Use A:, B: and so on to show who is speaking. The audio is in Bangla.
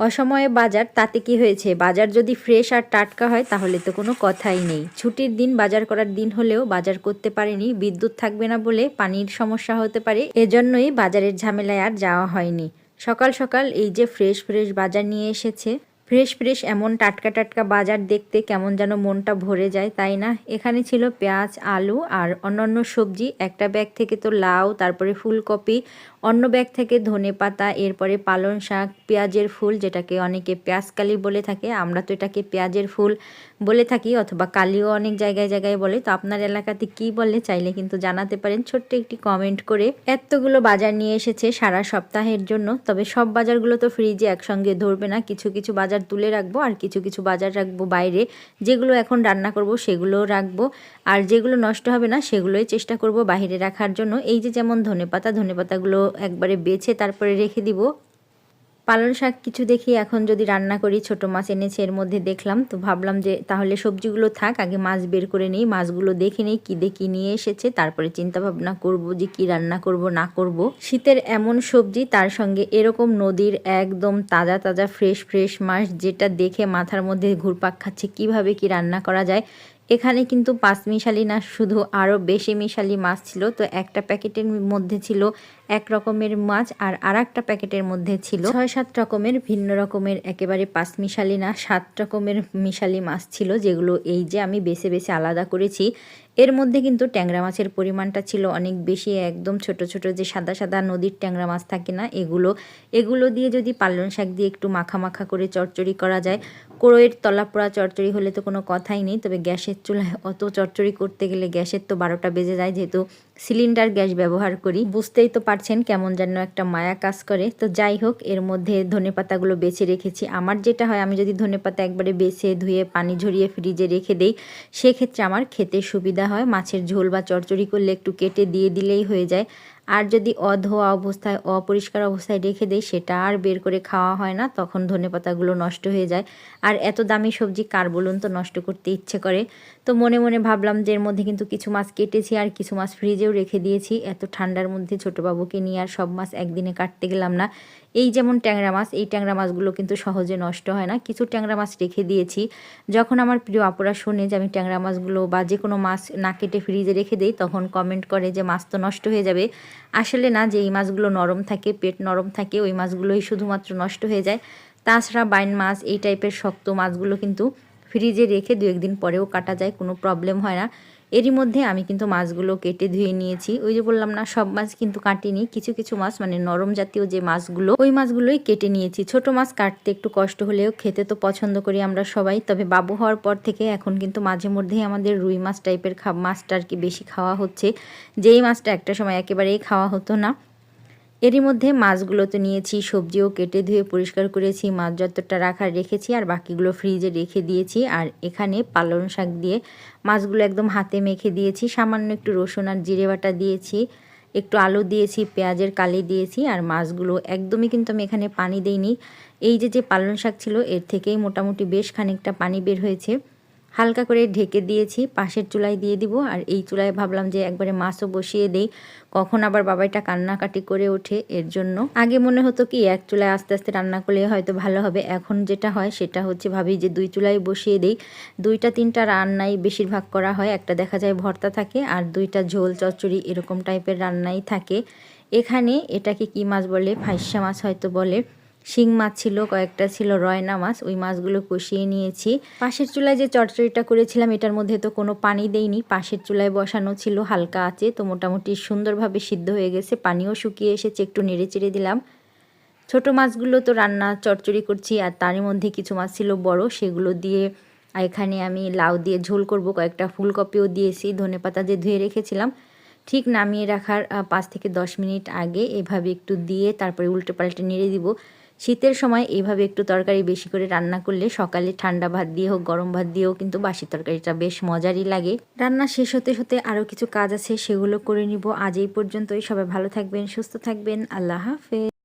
A: অসময়ে বাজার, তাতে কি হয়েছে? বাজার যদি ফ্রেশ আর টাটকা হয়, তাহলে তো কোনো কথাই নেই। ছুটির দিন বাজার করার দিন হলেও বাজার করতে পারেনি, বিদ্যুৎ থাকবে না বলে পানির সমস্যা হতে পারে, এজন্যই বাজারের ঝামেলায় আর যাওয়া হয়নি। সকাল সকাল এই যে ফ্রেশ ফ্রেশ বাজার নিয়ে এসেছে ফ্রেশ ফ্রেশ এমন টাটকা টাটকা বাজার দেখতে কেমন যেন মনটা ভরে যায়, তাই না? এখানে ছিল পেঁয়াজ, আলু আর অন্যান্য সবজি। একটা ব্যাগ থেকে তো লাউ, তারপরে ফুলকপি, অন্য ব্যাগ থেকে ধনে পাতা, এরপরে পালং শাক, পেঁয়াজের ফুল, যেটাকে অনেকে পেঁয়াজ কালি বলে থাকে। আমরা তো এটাকে পেঁয়াজের ফুল বলে থাকি অথবা কালিও অনেক জায়গায় জায়গায় বলে। তো আপনার এলাকাতে কি বলে চাইলে কিন্তু জানাতে পারেন। ছোট্ট একটি কমেন্ট করে এতগুলো বাজার নিয়ে এসেছে সারা সপ্তাহের জন্য। তবে সব বাজারগুলো তো ফ্রিজে একসঙ্গে ধরবে না। কিছু কিছু বাজার তুলে রাখব আর কিছু কিছু বাজার রাখব বাইরে। যেগুলো এখন রান্না করব সেগুলোও রাখব। আর যেগুলো নষ্ট হবে না সেগুলোই চেষ্টা করব বাইরে রাখার জন্য। এই যে যেমন ধনেপাতা, ধনেপাতাগুলো একবারে বেছে তারপরে রেখে দিব। পালং শাক কিছু দেখি, এখন যদি রান্না করি, ছোট মাছ এনেছে, এর মধ্যে দেখলাম, তো ভাবলাম যে তাহলে সবজিগুলো থাক, আগে মাছ বের করে নিই, মাছগুলো দেখে নেই, কী দেখি নিয়ে এসেছে, তারপরে চিন্তা ভাবনা করব যে কি রান্না করব, না করব। শীতের এমন সবজি, তার সঙ্গে এরকম নদীর একদম তাজা তাজা ফ্রেশ ফ্রেশ মাছ, যেটা দেখে মাথার মধ্যে ঘুরপাক খাচ্ছে, কীভাবে কি রান্না করা যায় এখানে কিন্তু পাঁচ মিশালি না, শুধু আরও বেশি মিশালি মাছ ছিল। তো একটা প্যাকেটের মধ্যে ছিল এক রকমের মাছ আর আর একটা প্যাকেটের মধ্যে ছিল ছয়, সাত রকমের, ভিন্ন রকমের, একেবারে পাঁচ মিশালি না, সাত রকমের মিশালি মাছ ছিল, যেগুলো এই যে আমি বেছে বেছে আলাদা করেছি। এর মধ্যে কিন্তু ট্যাংরা মাছের পরিমাণটা ছিল অনেক বেশি, একদম ছোট ছোট যে সাদা সাদা নদীর ট্যাংরা মাছ থাকে না, এগুলো এগুলো দিয়ে যদি পালং শাক দিয়ে একটু মাখা মাখা করে চচ্চড়ি করা যায়, কোড়োয়ের তলা পোড়া চচ্চড়ি হলে তো কোনো কথাই নেই, তবে গ্যাসের চুলায় অত চচ্চড়ি করতে গেলে গ্যাসের তো বারোটা বেজে যায়, যেহেতু সিলিন্ডার গ্যাস ব্যবহার করি। বুঝতেই তো পারছেন কেমন যেন একটা মায়া কাজ করে। তো যাই হোক, এর মধ্যে ধনে পাতাগুলো বেছে রেখেছি। আমার যেটা হয়, আমি যদি ধনে পাতা একবারে বেছে, ধুয়ে, পানি ঝরিয়ে ফ্রিজে রেখে দেই, সেক্ষেত্রে আমার খেতে সুবিধা হয়। মাছের ঝোল বা চরচড়ি করলে একটু কেটে দিয়ে দিলেই হয়ে যায়। আর যদি অধোয়া অবস্থায়, অপরিষ্কার অবস্থায় রেখে দেয় সেটা আর বের করে খাওয়া হয় না, তখন ধনে পাতাগুলো নষ্ট হয়ে যায়। আর এত দামি সবজি কার বলুন তো, নষ্ট করতে ইচ্ছে করে। তো মনে মনে ভাবলাম যে এর মধ্যে কিন্তু কিছু মাছ কেটেছি আর কিছু মাছ ফ্রিজেও রেখে দিয়েছি। এত ঠান্ডার মধ্যে ছোটোবাবুকে নিয়ে আর সব মাছ একদিনে কাটতে গেলাম না। এই যেমন ট্যাংরা মাছ, এই ট্যাংরা মাছগুলো কিন্তু সহজে নষ্ট হয় না। কিছু ট্যাংরা মাছ রেখে দিয়েছি। যখন আমার প্রিয় আপুরা শোনে যে আমি ট্যাংরা মাছগুলো বা যে কোনো মাছ না কেটে ফ্রিজে রেখে দিই, তখন কমেন্ট করে যে মাছ তো নষ্ট হয়ে যাবে। আসলে না, যে এই মাছগুলো নরম থাকে, পেট নরম থাকে, ওই মাছগুলোই শুধুমাত্র নষ্ট হয়ে যায়। তাছাড়া বাইন মাছ, এই টাইপের শক্ত মাছগুলো কিন্তু ফ্রিজে রেখে দু একদিন পরেও কাটা যায়, কোনো প্রবলেম হয় না। এরই মধ্যে আমি কিন্তু মাছগুলো কেটে ধুয়ে নিয়েছি। ওই যে বললাম না, সব মাছ কিন্তু কাটিনি, কিছু কিছু মাছ মানে নরম জাতীয় যে মাছগুলো, ওই মাছগুলোই কেটে নিয়েছি। ছোট মাছ কাটতে একটু কষ্ট হলেও খেতে তো পছন্দ করি আমরা সবাই, তবে বাবু হওয়ার পর থেকে এখন কিন্তু মাঝে মধ্যেই আমাদের রুই মাছ টাইপের মাছটা আর কি বেশি খাওয়া হচ্ছে। যেই মাছটা একটা সময় একেবারেই খাওয়া হতো না। এরই মধ্যে মাছগুলো তো নিয়েছি, সবজিও কেটে ধুয়ে পরিষ্কার করেছি, মাছ যতটা রাখার রেখেছি আর বাকিগুলো ফ্রিজে রেখে দিয়েছি। আর এখানে পালং শাক দিয়ে মাছগুলো একদম হাতে মেখে দিয়েছি। সামান্য একটু রসুন আর জিরে বাটা দিয়েছি, একটু আলু দিয়েছি, পেঁয়াজের কালি দিয়েছি আর মাছগুলো একদমই কিন্তু আমি এখানে পানি দেইনি। এই যে যে পালং শাক ছিল, এর থেকেই মোটামুটি বেশ খানিকটা পানি বের হয়েছে। হালকা করে ঢেকে দিয়েছি, পাশের চুলায় দিয়ে দিব। আর এই চুলায় ভাবলাম যে একবারে মাছও বসিয়ে দেই। কখন আবার বাবাইটা কান্নাকাটি করে ওঠে এর জন্য। আগে মনে হতো কি, এক চুলায় আস্তে আস্তে রান্না করলে হয়তো ভালো হবে। এখন যেটা হয়, সেটা হচ্ছে ভাবি যে দুই চুলায় বসিয়ে দেই। দুইটা, তিনটা রান্নাই বেশিরভাগ করা হয়। একটা দেখা যায় ভর্তা থাকে, আর দুইটা ঝোল, চচ্চড়ি এরকম টাইপের রান্নাই থাকে। এখানে এটাকে কি মাছ বলে? ফাইসা মাছ হয়তো বলে। শিং মাছ ছিল, কয়েকটা ছিল রয়না মাছ, ওই মাছগুলো কষিয়ে নিয়েছি। পাশের চুলায় যে চটচড়িটা করেছিলাম, এটার মধ্যে তো কোনো পানি দেইনি। পাশের চুলায় বসানো ছিল হালকা আছে তো মোটামুটি সুন্দরভাবে সিদ্ধ হয়ে গেছে। পানিও শুকিয়ে এসেছে, একটু নেড়ে চেড়ে দিলাম। ছোট মাছগুলো তো রান্না চটচড়ি করছি, আর তার মধ্যে কিছু মাছ ছিল বড়, সেগুলো দিয়ে এখানে আমি লাউ দিয়ে ঝোল করব, কয়েকটা ফুলকপিও দিয়েছি, ধনে পাতা যে ধুয়ে রেখেছিলাম। ঠিক নামিয়ে রাখার পাঁচ থেকে দশ মিনিট আগে এভাবে একটু দিয়ে তারপরে উল্টে পাল্টে নেড়ে দিব। শীতের সময় এইভাবে একটু তরকারি বেশি করে রান্না করলে সকালে ঠান্ডা ভাত দিয়ে হোক, গরম ভাত দিয়েও কিন্তু বাসি তরকারিটা বেশ মজারই লাগে। রান্না শেষ হতে হতে আরও কিছু কাজ আছে, সেগুলো করে নিব। আজ এই পর্যন্তই। সবাই ভালো থাকবেন, সুস্থ থাকবেন। আল্লাহ হাফেজ।